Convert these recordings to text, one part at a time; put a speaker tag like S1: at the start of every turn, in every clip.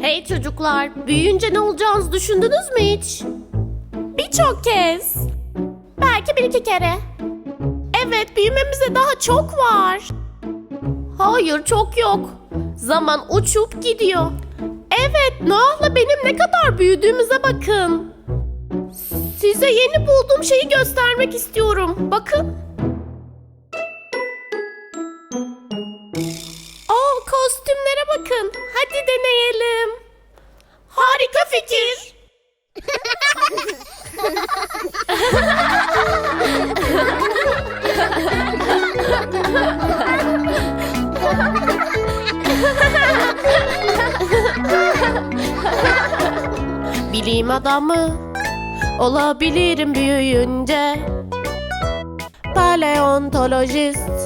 S1: Hey çocuklar, büyüyünce ne olacağınızı düşündünüz mü hiç? Birçok kez. Belki bir iki kere. Evet, büyümemize daha çok var. Hayır, çok yok. Zaman uçup gidiyor. Evet, Noah'la benim ne kadar büyüdüğümüze bakın. Size yeni bulduğum şeyi göstermek istiyorum. Bakın. Kostümlere bakın. Hadi deneyelim. Harika fikir. Bilim adamı olabilirim büyüyünce. Paleontolojist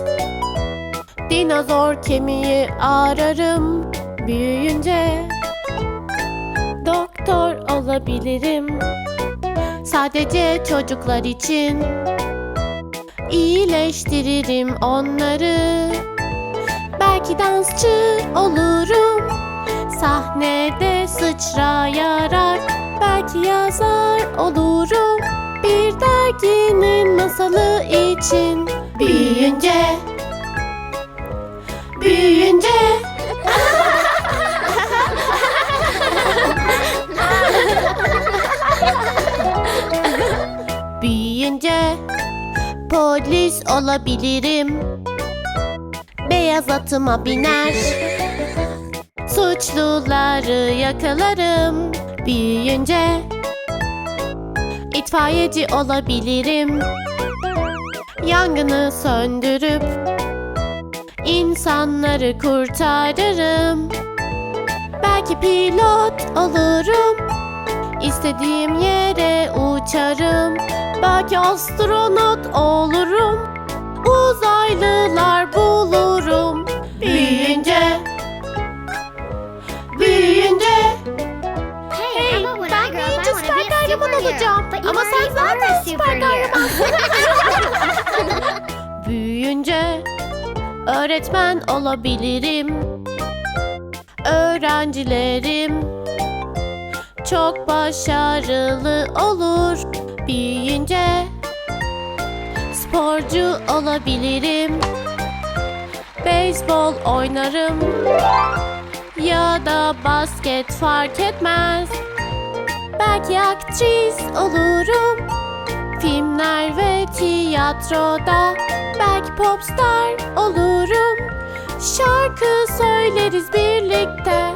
S1: Dinozor kemiği ararım. Büyüyünce Doktor olabilirim. Sadece çocuklar için iyileştiririm onları. Belki dansçı olurum. Sahnede sıçrayarak Belki yazar olurum. Bir derginin masalı için Büyüyünce Büyüyünce polis olabilirim. Beyaz atıma biner. Suçluları yakalarım. Büyüyünce itfaiyeci olabilirim. Yangını söndürüp insanları kurtarırım. Belki pilot olurum İstediğim yere uçarım Belki astronot olurum Uzaylılar bulurum Büyüyünce Büyüyünce Hey, ben büyüyünce süper kahraman olacağım. Ama sen zaten süper kahramansın. Büyüyünce öğretmen olabilirim. Öğrencilerim çok başarılı olur. Büyüyünce sporcu olabilirim. Beyzbol oynarım ya da basket fark etmez. Belki aktris olurum. Filmler ve tiyatroda belki popstar olurum. Şarkı söyleriz birlikte.